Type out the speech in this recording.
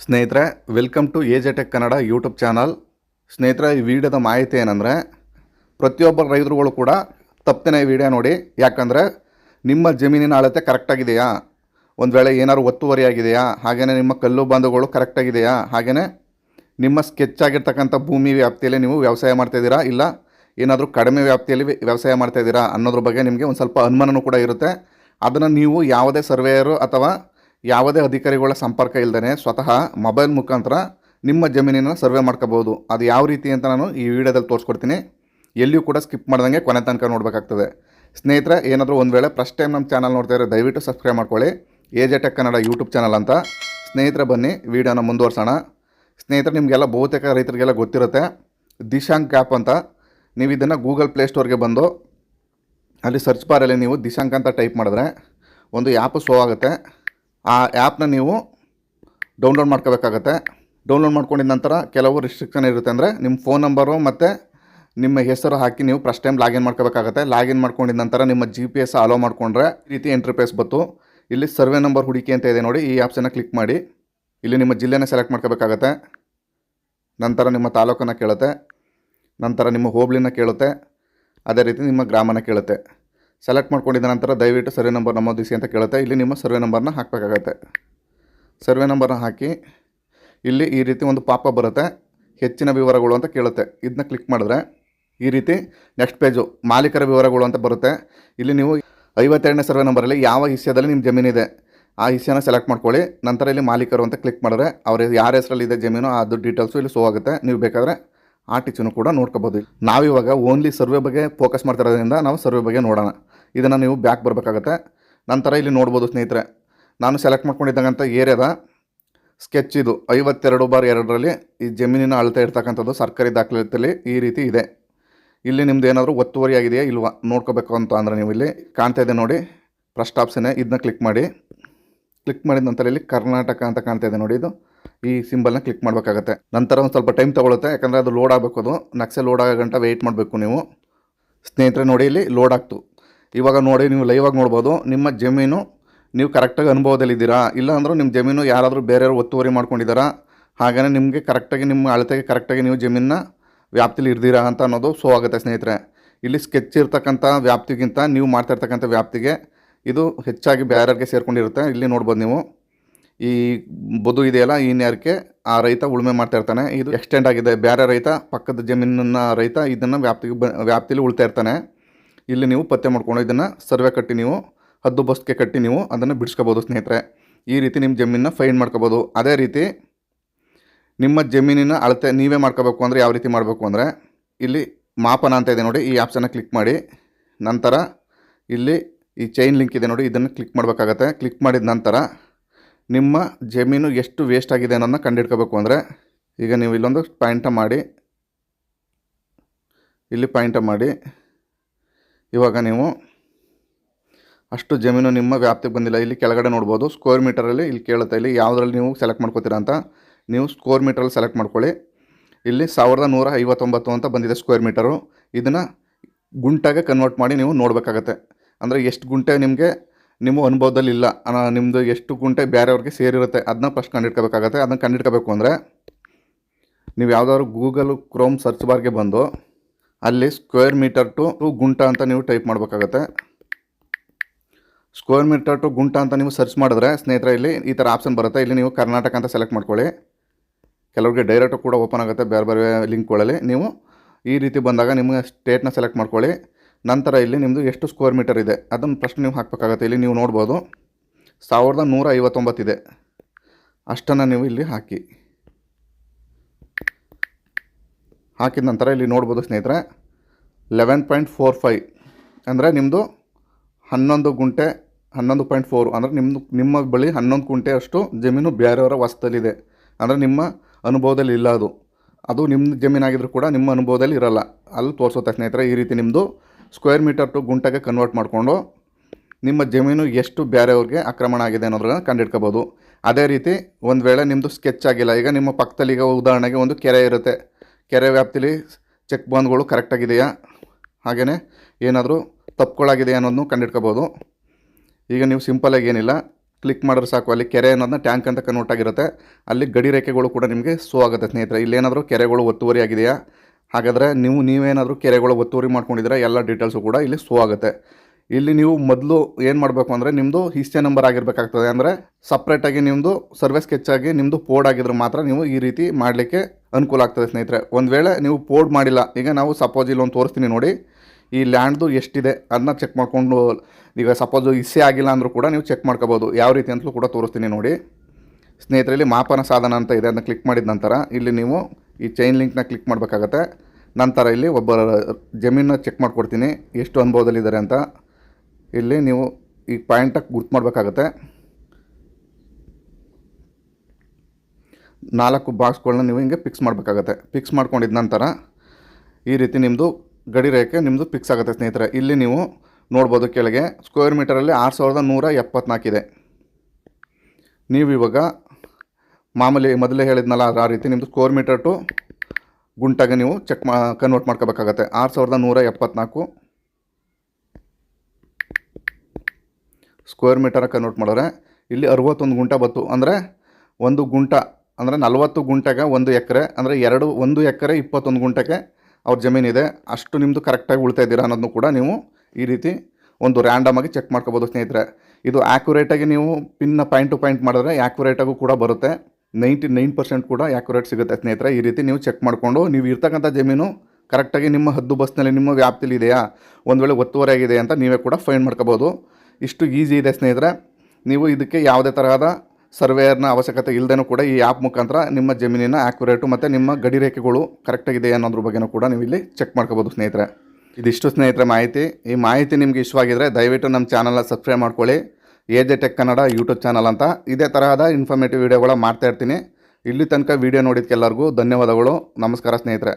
ಸ್ನೇಹಿತರೆ welcome to A tech Kannada YouTube channel ಸ್ನೇಹಿತರೆ, ಈ ವಿಡಿಯೋದ ಮಾಹಿತಿ ಏನಂದರೆ, ಪ್ರತಿಯೊಬ್ಬ ರೈತರುಗಳು ಕೂಡ ತಪ್ಪನೇ ಈ ವಿಡಿಯೋ ನೋಡಿ, ಯಾಕಂದರೆ ನಿಮ್ಮ ಜಮೀನಿನ ಅಳತೆ ಕರೆಕ್ಟಾಗಿದೆಯಾ ಒಂದು ವೇಳೆ ಏನಾದ್ರು ಒತ್ತುವರಿ ಆಗಿದೆಯಾ? ಹಾಗೆಯೇ ನಿಮ್ಮ ಕಲ್ಲು ಬಂಧುಗಳು ಕರೆಕ್ಟಾಗಿದೆಯಾ ಹಾಗೆಯೇ ನಿಮ್ಮ ಸ್ಕೆಚ್ ಆಗಿರ್ತಕ್ಕಂಥ ಭೂಮಿ ವ್ಯಾಪ್ತಿಯಲ್ಲಿ ನೀವು ವ್ಯವಸಾಯ ಮಾಡ್ತಾಯಿದ್ದೀರಾ ಇಲ್ಲ, ಏನಾದರೂ ಕಡಿಮೆ ವ್ಯಾಪ್ತಿಯಲ್ಲಿ ವ್ಯ- ವ್ಯವಸಾಯ ಮಾಡ್ತಾಯಿದ್ದೀರಾ ಅನ್ನೋದ್ರ ಬಗ್ಗೆ ನಿಮಗೆ ಒಂದು ಸ್ವಲ್ಪ ಅನುಮಾನನೂ ಕೂಡ ಇರುತ್ತೆ. ಅದನ್ನು ನೀವು ಯಾವುದೇ ಸರ್ವೇಯರು ಅಥವಾ ಯಾವುದೇ ಅಧಿಕಾರಿಗಳ ಸಂಪರ್ಕ ಇಲ್ಲದೇ ಸ್ವತಃ ಮೊಬೈಲ್ ಮುಖಾಂತರ ನಿಮ್ಮ ಜಮೀನಿನ ಸರ್ವೆ ಮಾಡ್ಕೋಬೋದು. ಅದು ಯಾವ ರೀತಿ ಅಂತ ನಾನು ಈ ವಿಡಿಯೋದಲ್ಲಿ ತೋರಿಸ್ಕೊಡ್ತೀನಿ. ಎಲ್ಲಿಯೂ ಕೂಡ ಸ್ಕಿಪ್ ಮಾಡ್ದಂಗೆ ಕೊನೆ ತನಕ ನೋಡಬೇಕಾಗ್ತದೆ. ಸ್ನೇಹಿತರೆ, ಏನಾದರೂ ಒಂದು ವೇಳೆ ಫಸ್ಟ್ ಟೈಮ್ ನಮ್ಮ ಚಾನಲ್ ನೋಡ್ತಾ ಇದ್ದರೆ ದಯವಿಟ್ಟು ಸಬ್ಸ್ಕ್ರೈಬ್ ಮಾಡ್ಕೊಳ್ಳಿ. ಏಜೆಟೆಕ್ ಕನ್ನಡ ಯೂಟ್ಯೂಬ್ ಚಾನಲ್ ಅಂತ. ಸ್ನೇಹಿತರೆ, ಬನ್ನಿ, ವಿಡಿಯೋನ ಮುಂದುವರ್ಸೋಣ. ಸ್ನೇಹಿತರೆ, ನಿಮಗೆಲ್ಲ ಬಹುತೇಕ ರೈತರಿಗೆಲ್ಲ ಗೊತ್ತಿರುತ್ತೆ. ದಿಶಾಂಕ್ ಆ್ಯಪ್ ಅಂತ. ನೀವು ಇದನ್ನು ಗೂಗಲ್ ಪ್ಲೇಸ್ಟೋರ್ಗೆ ಬಂದು ಅಲ್ಲಿ ಸರ್ಚ್ ಬಾರಲ್ಲಿ ನೀವು ದಿಶಾಂಕ್ ಅಂತ ಟೈಪ್ ಮಾಡಿದ್ರೆ ಒಂದು ಆ್ಯಪ್ ಶೋ ಆಗುತ್ತೆ. ಆ ಆ್ಯಪ್ನ ನೀವು ಡೌನ್ಲೋಡ್ ಮಾಡ್ಕೋಬೇಕಾಗತ್ತೆ. ಡೌನ್ಲೋಡ್ ಮಾಡ್ಕೊಂಡಿದ ನಂತರ ಕೆಲವು ರಿಸ್ಟ್ರಿಕ್ಷನ್ ಇರುತ್ತೆ ಅಂದರೆ ನಿಮ್ಮ ಫೋನ್ ನಂಬರು ಮತ್ತು ನಿಮ್ಮ ಹೆಸರು ಹಾಕಿ ನೀವು ಫಸ್ಟ್ ಟೈಮ್ ಲಾಗಿನ್ ಮಾಡ್ಕೋಬೇಕಾಗತ್ತೆ. ಲಾಗಿನ್ ಮಾಡ್ಕೊಂಡಿದ ನಂತರ ನಿಮ್ಮ ಜಿ ಪಿ ಎಸ್ ಅಲೋ ಮಾಡಿಕೊಂಡ್ರೆ ಈ ರೀತಿ ಎಂಟ್ರಿಪೇಸ್ ಬಂತು. ಇಲ್ಲಿ ಸರ್ವೆ ನಂಬರ್ ಹುಡುಕಿ ಅಂತ ಇದೆ ನೋಡಿ, ಈ ಆ್ಯಪ್ಸನ್ನು ಕ್ಲಿಕ್ ಮಾಡಿ. ಇಲ್ಲಿ ನಿಮ್ಮ ಜಿಲ್ಲೆನ ಸೆಲೆಕ್ಟ್ ಮಾಡ್ಕೋಬೇಕಾಗತ್ತೆ. ನಂತರ ನಿಮ್ಮ ತಾಲೂಕನ್ನು ಕೇಳುತ್ತೆ. ನಂತರ ನಿಮ್ಮ ಹೋಬಳಿನ ಕೇಳುತ್ತೆ. ಅದೇ ರೀತಿ ನಿಮ್ಮ ಗ್ರಾಮನ ಕೇಳುತ್ತೆ. ಸೆಲೆಕ್ಟ್ ಮಾಡ್ಕೊಂಡಿದ್ದ ನಂತರ ದಯವಿಟ್ಟು ಸರ್ವೆ ನಂಬರ್ ನಮೂದಿಸಿ ಅಂತ ಕೇಳುತ್ತೆ. ಇಲ್ಲಿ ನಿಮ್ಮ ಸರ್ವೆ ನಂಬರ್ನ ಹಾಕಬೇಕಾಗತ್ತೆ. ಸರ್ವೆ ನಂಬರ್ನ ಹಾಕಿ ಇಲ್ಲಿ ಈ ರೀತಿ ಒಂದು ಪಾಪ ಬರುತ್ತೆ. ಹೆಚ್ಚಿನ ವಿವರಗಳು ಅಂತ ಕೇಳುತ್ತೆ. ಇದನ್ನ ಕ್ಲಿಕ್ ಮಾಡಿದ್ರೆ ಈ ರೀತಿ ನೆಕ್ಸ್ಟ್ ಪೇಜು ಮಾಲೀಕರ ವಿವರಗಳು ಅಂತ ಬರುತ್ತೆ. ಇಲ್ಲಿ ನೀವು ಐವತ್ತೆರಡನೇ ಸರ್ವೆ ನಂಬರಲ್ಲಿ ಯಾವ ಹಿಸ್ಸದಲ್ಲಿ ನಿಮ್ಮ ಜಮೀನಿದೆ ಆ ಹಿಸ್ಸೆನ ಸೆಲೆಕ್ಟ್ ಮಾಡ್ಕೊಳ್ಳಿ. ನಂತರ ಇಲ್ಲಿ ಮಾಲೀಕರು ಅಂತ ಕ್ಲಿಕ್ ಮಾಡಿದ್ರೆ ಅವ್ರ ಯಾರ ಹೆಸರಲ್ಲಿದೆ ಜಮೀನು ಅದು ಡೀಟೇಲ್ಸು ಇಲ್ಲಿ ಶೋ ಆಗುತ್ತೆ. ನೀವು ಬೇಕಾದರೆ ಆ ಟೀಚನ್ನು ಕೂಡ ನೋಡ್ಕೋಬೋದು. ನಾವಿವಾಗ ಓನ್ಲಿ ಸರ್ವೆ ಬಗ್ಗೆ ಫೋಕಸ್ ಮಾಡ್ತಿರೋದ್ರಿಂದ ನಾವು ಸರ್ವೆ ಬಗ್ಗೆ ನೋಡೋಣ. ಇದನ್ನು ನೀವು ಬ್ಯಾಕ್ ಬರಬೇಕಾಗತ್ತೆ. ನಂತರ ಇಲ್ಲಿ ನೋಡ್ಬೋದು ಸ್ನೇಹಿತರೆ, ನಾನು ಸೆಲೆಕ್ಟ್ ಮಾಡ್ಕೊಂಡಿದ್ದಂಥ ಏರಿಯಾದ ಸ್ಕೆಚ್ ಇದು. ಐವತ್ತೆರಡು ಬಾರ್ ಎರಡರಲ್ಲಿ ಈ ಜಮೀನಿನ ಅಳತೆ ಇರ್ತಕ್ಕಂಥದ್ದು ಸರ್ಕಾರಿ ದಾಖಲೆಯಲ್ಲಿ ಈ ರೀತಿ ಇದೆ. ಇಲ್ಲಿ ನಿಮ್ದು ಏನಾದರೂ ಒತ್ತುವರಿ ಆಗಿದೆಯಾ ಇಲ್ವಾ ನೋಡ್ಕೋಬೇಕು ಅಂತ ಅಂದರೆ ನೀವು ಇಲ್ಲಿ ಕಾಣ್ತಾ ಇದೆ ನೋಡಿ. ಫಸ್ಟ್ ಆಪ್ಷನ್ನೇ ಇದನ್ನ ಕ್ಲಿಕ್ ಮಾಡಿ. ಕ್ಲಿಕ್ ಮಾಡಿದ ನಂತರ ಇಲ್ಲಿ ಕರ್ನಾಟಕ ಅಂತ ಕಾಣ್ತಾ ಇದೆ ನೋಡಿ ಇದು. ಈ ಸಿಂಬಲ್ನ ಕ್ಲಿಕ್ ಮಾಡಬೇಕಾಗತ್ತೆ. ನಂತರ ಒಂದು ಸ್ವಲ್ಪ ಟೈಮ್ ತೊಗೊಳುತ್ತೆ, ಯಾಕಂದರೆ ಅದು ಲೋಡ್ ಆಗಬೇಕು ಅದು. ನಕ್ಸೆ ಲೋಡ್ ಆಗೋ ಗಂಟ ವೆಯ್ಟ್ ಮಾಡಬೇಕು ನೀವು. ಸ್ನೇಹಿತರೆ ನೋಡಿ ಇಲ್ಲಿ ಲೋಡ್ ಆಗ್ತು. ಇವಾಗ ನೋಡಿ ನೀವು ಲೈವಾಗಿ ನೋಡ್ಬೋದು, ನಿಮ್ಮ ಜಮೀನು ನೀವು ಕರೆಕ್ಟಾಗಿ ಅನುಭವದಲ್ಲಿದ್ದೀರಾ? ಇಲ್ಲ ಅಂದರೂ ನಿಮ್ಮ ಜಮೀನು ಯಾರಾದರೂ ಬೇರೆಯವರು ಒತ್ತುವರಿ ಮಾಡ್ಕೊಂಡಿದ್ದಾರಾ? ಹಾಗೆಯೇ ನಿಮಗೆ ಕರೆಕ್ಟಾಗಿ ನಿಮ್ಮ ಅಳತೆಗೆ ಕರೆಕ್ಟಾಗಿ ನೀವು ಜಮೀನನ್ನ ವ್ಯಾಪ್ತಿಲಿ ಇರ್ತೀರಾ ಅಂತ ಅನ್ನೋದು ಸೋ ಆಗುತ್ತೆ ಸ್ನೇಹಿತರೆ. ಇಲ್ಲಿ ಸ್ಕೆಚ್ ಇರ್ತಕ್ಕಂಥ ವ್ಯಾಪ್ತಿಗಿಂತ ನೀವು ಮಾಡ್ತಾ ಇರ್ತಕ್ಕಂಥ ವ್ಯಾಪ್ತಿಗೆ ಇದು ಹೆಚ್ಚಾಗಿ ಬೇರೆಯವ್ರಿಗೆ ಸೇರ್ಕೊಂಡಿರುತ್ತೆ. ಇಲ್ಲಿ ನೋಡ್ಬೋದು ನೀವು. ಈ ಬದು ಇದೆಯಲ್ಲ, ಈ ನೇರಕ್ಕೆ ಆ ರೈತ ಉಳುಮೆ ಮಾಡ್ತಾ ಇರ್ತಾನೆ. ಇದು ಎಕ್ಸ್ಟೆಂಡ್ ಆಗಿದೆ. ಬೇರೆ ರೈತ ಪಕ್ಕದ ಜಮೀನನ್ನ ರೈತ ಇದನ್ನು ವ್ಯಾಪ್ತಿಗೆ ಬ ವ್ಯಾಪ್ತಿಲಿ ಉಳ್ತಾ ಇರ್ತಾನೆ. ಇಲ್ಲಿ ನೀವು ಪತ್ತೆ ಮಾಡ್ಕೊಂಡು ಇದನ್ನು ಸರ್ವೆ ಕಟ್ಟಿ ನೀವು, ಹದ್ದು ಬಸ್ಗೆ ಕಟ್ಟಿ ನೀವು ಅದನ್ನು ಬಿಡಿಸ್ಕೋಬೋದು ಸ್ನೇಹಿತರೆ. ಈ ರೀತಿ ನಿಮ್ಮ ಜಮೀನನ್ನ ಫೈನ್ ಮಾಡ್ಕೋಬೋದು. ಅದೇ ರೀತಿ ನಿಮ್ಮ ಜಮೀನಿನ ಅಳತೆ ನೀವೇ ಮಾಡ್ಕೋಬೇಕು ಅಂದರೆ ಯಾವ ರೀತಿ ಮಾಡಬೇಕು ಅಂದರೆ, ಇಲ್ಲಿ ಮಾಪನ ಅಂತ ಇದೆ ನೋಡಿ, ಈ ಆಪ್ಷನ್ನ ಕ್ಲಿಕ್ ಮಾಡಿ. ನಂತರ ಇಲ್ಲಿ ಈ ಚೈನ್ ಲಿಂಕ್ ಇದೆ ನೋಡಿ, ಇದನ್ನು ಕ್ಲಿಕ್ ಮಾಡಬೇಕಾಗತ್ತೆ. ಕ್ಲಿಕ್ ಮಾಡಿದ ನಂತರ ನಿಮ್ಮ ಜಮೀನು ಎಷ್ಟು ವೇಸ್ಟ್ ಆಗಿದೆ ಅನ್ನೋದನ್ನ ಕಂಡುಹಿಡ್ಕೋಬೇಕು ಅಂದರೆ, ಈಗ ನೀವು ಇಲ್ಲೊಂದು ಪಾಯಿಂಟ ಮಾಡಿ, ಇಲ್ಲಿ ಪಾಯಿಂಟ ಮಾಡಿ ಇವಾಗ ನೀವು ಅಷ್ಟು ಜಮೀನು ನಿಮ್ಮ ವ್ಯಾಪ್ತಿಗೆ ಬಂದಿಲ್ಲ. ಇಲ್ಲಿ ಕೆಳಗಡೆ ನೋಡ್ಬೋದು ಸ್ಕ್ವೇರ್ ಮೀಟರಲ್ಲಿ ಇಲ್ಲಿ ಕೇಳುತ್ತೆ ಇಲ್ಲಿ ಯಾವುದ್ರಲ್ಲಿ ನೀವು ಸೆಲೆಕ್ಟ್ ಮಾಡ್ಕೋತೀರಾ ಅಂತ. ನೀವು ಸ್ಕ್ವೇರ್ ಮೀಟ್ರಲ್ಲಿ ಸೆಲೆಕ್ಟ್ ಮಾಡ್ಕೊಳ್ಳಿ. ಇಲ್ಲಿ ಸಾವಿರದ ನೂರ ಐವತ್ತೊಂಬತ್ತು ಅಂತ ಬಂದಿದೆ ಸ್ಕ್ವೇರ್ ಮೀಟರು ಇದನ್ನು ಗುಂಟಾಗೆ ಕನ್ವರ್ಟ್ ಮಾಡಿ ನೀವು ನೋಡಬೇಕಾಗತ್ತೆ. ಅಂದರೆ ಎಷ್ಟು ಗುಂಟೆ ನಿಮಗೆ ನಿಮ್ಮ ಅನುಭವದಲ್ಲಿ ಇಲ್ಲ. ನಿಮ್ಮದು ಎಷ್ಟು ಗುಂಟೆ ಬೇರೆಯವ್ರಿಗೆ ಸೇರಿರುತ್ತೆ ಅದನ್ನ ಫಸ್ಟ್ ಕಂಡಿಡ್ಕೋಬೇಕಾಗತ್ತೆ ಅದನ್ನ ಕಂಡಿಡ್ಕೋಬೇಕು ಅಂದರೆ ನೀವು ಯಾವುದಾದ್ರು ಗೂಗಲ್ ಕ್ರೋಮ್ ಸರ್ಚ್ ಬಾರ್ಗೆ ಬಂದು ಅಲ್ಲಿ ಸ್ಕ್ವೇರ್ ಮೀಟರ್ ಟು ಗುಂಟ ಅಂತ ನೀವು ಟೈಪ್ ಮಾಡಬೇಕಾಗತ್ತೆ. ಸ್ಕ್ವೇರ್ ಮೀಟರ್ ಟು ಗುಂಟ ಅಂತ ನೀವು ಸರ್ಚ್ ಮಾಡಿದ್ರೆ ಸ್ನೇಹಿತರೆ, ಇಲ್ಲಿ ಈ ಥರ ಆಪ್ಷನ್ ಬರುತ್ತೆ. ಇಲ್ಲಿ ನೀವು ಕರ್ನಾಟಕ ಅಂತ ಸೆಲೆಕ್ಟ್ ಮಾಡ್ಕೊಳ್ಳಿ. ಕೆಲವರಿಗೆ ಡೈರೆಕ್ಟು ಕೂಡ ಓಪನ್ ಆಗುತ್ತೆ ಬೇರೆ ಬೇರೆ ಲಿಂಕ್ಗಳಲ್ಲಿ. ನೀವು ಈ ರೀತಿ ಬಂದಾಗ ನಿಮಗೆ ಸ್ಟೇಟ್ನ ಸೆಲೆಕ್ಟ್ ಮಾಡ್ಕೊಳ್ಳಿ. ನಂತರ ಇಲ್ಲಿ ನಿಮ್ಮದು ಎಷ್ಟು ಸ್ಕ್ವೇರ್ ಮೀಟರ್ ಇದೆ, ಅದನ್ನು ಪ್ರಶ್ನೆ ನೀವು ಹಾಕಬೇಕಾಗತ್ತೆ. ಇಲ್ಲಿ ನೀವು ನೋಡ್ಬೋದು, ಸಾವಿರದ ನೂರ ಐವತ್ತೊಂಬತ್ತಿದೆ ಅಷ್ಟನ್ನು ನೀವು ಇಲ್ಲಿ ಹಾಕಿ. ಹಾಕಿದ ನಂತರ ಇಲ್ಲಿ ನೋಡ್ಬೋದು ಸ್ನೇಹಿತರೆ ಲೆವೆನ್ ಪಾಯಿಂಟ್ ಫೋರ್ ಫೈವ್ ಅಂದರೆ ನಿಮ್ಮದು ಹನ್ನೊಂದು ಗುಂಟೆ, ಹನ್ನೊಂದು ಪಾಯಿಂಟ್ ಫೋರು ಅಂದರೆ ನಿಮ್ಮದು ನಿಮ್ಮ ಬಳಿ ಹನ್ನೊಂದು ಗುಂಟೆ ಅಷ್ಟು ಜಮೀನು ಬೇರೆಯವರ ವಶದಲ್ಲಿದೆ ಅಂದರೆ ನಿಮ್ಮ ಅನುಭವದಲ್ಲಿ ಇಲ್ಲ ಅದು. ಅದು ನಿಮ್ಮ ಜಮೀನಾಗಿದ್ದರೂ ಕೂಡ ನಿಮ್ಮ ಅನುಭವದಲ್ಲಿ ಇರಲ್ಲ. ಅಲ್ಲಿ ತೋರಿಸುತ್ತೆ ಸ್ನೇಹಿತರೆ, ಈ ರೀತಿ ನಿಮ್ಮದು ಸ್ಕ್ವೇರ್ ಮೀಟರ್ ಟು ಗುಂಟೆಗೆ ಕನ್ವರ್ಟ್ ಮಾಡಿಕೊಂಡು ನಿಮ್ಮ ಜಮೀನು ಎಷ್ಟು ಬೇರೆಯವ್ರಿಗೆ ಆಕ್ರಮಣ ಆಗಿದೆ ಅನ್ನೋದನ್ನು ಕಂಡುಹಿಡ್ಕೋಬೋದು ಅದೇ ರೀತಿ ಒಂದು ವೇಳೆ ನಿಮ್ಮದು ಸ್ಕೆಚ್ ಆಗಿಲ್ಲ. ಈಗ ನಿಮ್ಮ ಪಕ್ಕದಲ್ಲಿ ಈಗ ಉದಾಹರಣೆಗೆ ಒಂದು ಕೆರೆ ಇರುತ್ತೆ. ಕೆರೆ ವ್ಯಾಪ್ತಿಲಿ ಚೆಕ್ ಬಾಂದ್ಗಳು ಕರೆಕ್ಟಾಗಿದೆಯಾ ಹಾಗೆಯೇ ಏನಾದರೂ ತಪ್ಪುಗಳಾಗಿದೆಯಾ ಅನ್ನೋದನ್ನು ಕಂಡುಹಿಡ್ಕೋಬೋದು ಈಗ ನೀವು ಸಿಂಪಲಾಗಿ ಏನಿಲ್ಲ ಕ್ಲಿಕ್ ಮಾಡಿದ್ರೆ ಸಾಕು. ಅಲ್ಲಿ ಕೆರೆ ಅನ್ನೋದನ್ನ ಟ್ಯಾಂಕ್ ಅಂತ ಕನ್ವರ್ಟ್ ಆಗಿರುತ್ತೆ. ಅಲ್ಲಿ ಗಡಿ ರೇಖೆಗಳು ಕೂಡ ನಿಮಗೆ ಸೋ ಆಗುತ್ತೆ ಸ್ನೇಹಿತರೆ. ಇಲ್ಲೇನಾದರೂ ಕೆರೆಗಳು ಒತ್ತುವರಿ ಆಗಿದೆಯಾ? ಹಾಗಾದರೆ ನೀವು, ನೀವೇನಾದರೂ ಕೆರೆಗಳು ಒತ್ತುವರಿ ಮಾಡ್ಕೊಂಡಿದ್ರೆ ಎಲ್ಲ ಡೀಟೇಲ್ಸು ಕೂಡ ಇಲ್ಲಿ ಸೋ ಆಗುತ್ತೆ. ಇಲ್ಲಿ ನೀವು ಮೊದಲು ಏನು ಮಾಡಬೇಕು ಅಂದರೆ ನಿಮ್ಮದು ಹಿಸ್ಟೆ ನಂಬರ್ ಆಗಿರಬೇಕಾಗ್ತದೆ. ಅಂದರೆ ಸಪ್ರೇಟಾಗಿ ನಿಮ್ಮದು ಸರ್ವೆ ಸ್ಕೆಚ್ ಆಗಿ ನಿಮ್ಮದು ಪೋಡ್ ಆಗಿದ್ರೆ ಮಾತ್ರ ನೀವು ಈ ರೀತಿ ಮಾಡಲಿಕ್ಕೆ ಅನುಕೂಲ ಆಗ್ತದೆ ಸ್ನೇಹಿತರೆ. ಒಂದು ವೇಳೆ ನೀವು ಪೋರ್ಡ್ ಮಾಡಿಲ್ಲ, ಈಗ ನಾವು ಸಪೋಸ್ ಇಲ್ಲೊಂದು ತೋರಿಸ್ತೀನಿ ನೋಡಿ. ಈ ಲ್ಯಾಂಡ್ದು ಎಷ್ಟಿದೆ ಅದನ್ನ ಚೆಕ್ ಮಾಡಿಕೊಂಡು, ಈಗ ಸಪೋಸು ಇಸ್ಸೆ ಆಗಿಲ್ಲ ಅಂದರೂ ಕೂಡ ನೀವು ಚೆಕ್ ಮಾಡ್ಕೋಬೋದು. ಯಾವ ರೀತಿ ಅಂತಲೂ ಕೂಡ ತೋರಿಸ್ತೀನಿ ನೋಡಿ. ಸ್ನೇಹಿತರಲ್ಲಿ ಮಾಪನ ಸಾಧನ ಅಂತ ಇದೆ ಅದನ್ನ ಕ್ಲಿಕ್ ಮಾಡಿದ ನಂತರ ಇಲ್ಲಿ ನೀವು ಈ ಚೈನ್ ಲಿಂಕ್ನ ಕ್ಲಿಕ್ ಮಾಡಬೇಕಾಗತ್ತೆ. ನಂತರ ಇಲ್ಲಿ ಒಬ್ಬರ ಜಮೀನನ್ನ ಚೆಕ್ ಮಾಡಿಕೊಡ್ತೀನಿ. ಎಷ್ಟು ಅನುಭವದಲ್ಲಿದ್ದಾರೆ ಅಂತ. ಇಲ್ಲಿ ನೀವು ಈ ಪಾಯಿಂಟಾಗಿ ಗುರ್ತು ಮಾಡಬೇಕಾಗತ್ತೆ. ನಾಲ್ಕು ಬಾಕ್ಸ್ಗಳನ್ನ ನೀವು ಹಿಂಗೆ ಫಿಕ್ಸ್ ಮಾಡಬೇಕಾಗತ್ತೆ. ಫಿಕ್ಸ್ ಮಾಡ್ಕೊಂಡಿದ್ದ ನಂತರ ಈ ರೀತಿ ನಿಮ್ಮದು ಗಡಿ ರೇಖೆ ನಿಮ್ಮದು ಫಿಕ್ಸ್ ಆಗುತ್ತೆ ಸ್ನೇಹಿತರೆ. ಇಲ್ಲಿ ನೀವು ನೋಡ್ಬೋದು ಕೆಳಗೆ ಸ್ಕ್ವೇರ್ ಮೀಟರಲ್ಲಿ ಆರು ಸಾವಿರದ ನೂರ ಎಪ್ಪತ್ನಾಲ್ಕಿದೆ. ನೀವು ಇವಾಗ ಮಾಮೂಲಿ ಮೊದಲೇ ಹೇಳಿದ್ನಲ್ಲ, ಆ ರೀತಿ ನಿಮ್ಮದು ಸ್ಕ್ವೇರ್ ಮೀಟರ್ ಟು ಗುಂಟಾಗೆ ನೀವು ಚೆಕ್ ಮಾ ಕನ್ವರ್ಟ್ ಮಾಡ್ಕೋಬೇಕಾಗತ್ತೆ. ಆರು ಸಾವಿರದ ನೂರ ಎಪ್ಪತ್ನಾಲ್ಕು. ಸ್ಕ್ವೇರ್ ಮೀಟರ್ ಕನ್ವರ್ಟ್ ಮಾಡಿದ್ರೆ ಇಲ್ಲಿ ಅರುವತ್ತೊಂದು ಗುಂಟ ಬತ್ತು. ಅಂದರೆ ಒಂದು ಗುಂಟ, ಅಂದರೆ ನಲವತ್ತು ಗುಂಟೆಗೆ ಒಂದು ಎಕರೆ, ಅಂದರೆ ಎರಡು, ಒಂದು ಎಕರೆ ಇಪ್ಪತ್ತೊಂದು ಗುಂಟೆಗೆ ಅವ್ರ ಜಮೀನಿದೆ ಅಷ್ಟು ನಿಮ್ಮದು ಕರೆಕ್ಟಾಗಿ ಉಳ್ತಾ ಇದ್ದೀರಾ ಅನ್ನೋದನ್ನು ಕೂಡ ನೀವು ಈ ರೀತಿ ಒಂದು ರ್ಯಾಂಡಮ್ ಆಗಿ ಚೆಕ್ ಮಾಡ್ಕೋಬೋದು ಸ್ನೇಹಿತರೆ. ಇದು ಆ್ಯಕ್ಯುರೇಟಾಗಿ ನೀವು ಪಿನ್ನ ಪಾಯಿಂಟ್ ಟು ಪಾಯಿಂಟ್ ಮಾಡಿದ್ರೆ ಆ್ಯಕ್ಯುರೇಟಾಗೂ ಕೂಡ ಬರುತ್ತೆ. ನೈಂಟಿ ನೈನ್ ಪರ್ಸೆಂಟ್ ಕೂಡ ಆ್ಯಕ್ಯುರೇಟ್ ಸಿಗುತ್ತೆ ಸ್ನೇಹಿತರೆ. ಈ ರೀತಿ ನೀವು ಚೆಕ್ ಮಾಡಿಕೊಂಡು ನೀವು ಇರ್ತಕ್ಕಂಥ ಜಮೀನು ಕರೆಕ್ಟಾಗಿ ನಿಮ್ಮ ಹದ್ದು ಬಸ್ನಲ್ಲಿ ನಿಮ್ಮ ವ್ಯಾಪ್ತಿಲಿ ಇದೆಯಾ? ಒಂದು ವೇಳೆ ಒತ್ತುವರಿ ಆಗಿದೆ ಅಂತ ನೀವೇ ಕೂಡ ಫೈಂಡ್ ಮಾಡ್ಕೋಬೋದು. ಇಷ್ಟು ಈಸಿ ಇದೆ ಸ್ನೇಹಿತರೆ. ನೀವು ಇದಕ್ಕೆ ಯಾವುದೇ ತರಹದ ಸರ್ವೇಯರ್ನ ಅವಶ್ಯಕತೆ ಇಲ್ಲದೇನೂ ಕೂಡ ಈ ಆ್ಯಪ್ ಮುಖಾಂತರ ನಿಮ್ಮ ಜಮೀನಿನ ಆ್ಯಕ್ಯುರೇಟು ಮತ್ತು ನಿಮ್ಮ ಗಡಿ ರೇಖೆಗಳು ಕರೆಕ್ಟಾಗಿದೆ ಅನ್ನೋದ್ರ ಬಗ್ಗೆನೂ ಕೂಡ ನೀವು ಇಲ್ಲಿ ಚೆಕ್ ಮಾಡ್ಕೋಬೋದು ಸ್ನೇಹಿತರೆ. ಇದಿಷ್ಟು ಸ್ನೇಹಿತರೆ ಮಾಹಿತಿ. ಈ ಮಾಹಿತಿ ನಿಮಗೆ ಇಷ್ಟವಾಗಿದ್ದರೆ ದಯವಿಟ್ಟು ನಮ್ಮ ಚಾನಲ್ನ ಸಬ್ಸ್ಕ್ರೈಬ್ ಮಾಡ್ಕೊಳ್ಳಿ. A J tech Kannada YouTube channel ಅಂತ. ಇದೇ ತರಹದ ಇನ್ಫಾರ್ಮೇಟಿವ್ ವೀಡಿಯೋಗಳ ಮಾಡ್ತಾ ಇರ್ತೀನಿ. ಇಲ್ಲಿ ತನಕ ವೀಡಿಯೋ ನೋಡಿದ್ದಕ್ಕೆಲ್ಲರಿಗೂ ಧನ್ಯವಾದಗಳು. ನಮಸ್ಕಾರ ಸ್ನೇಹಿತರೆ.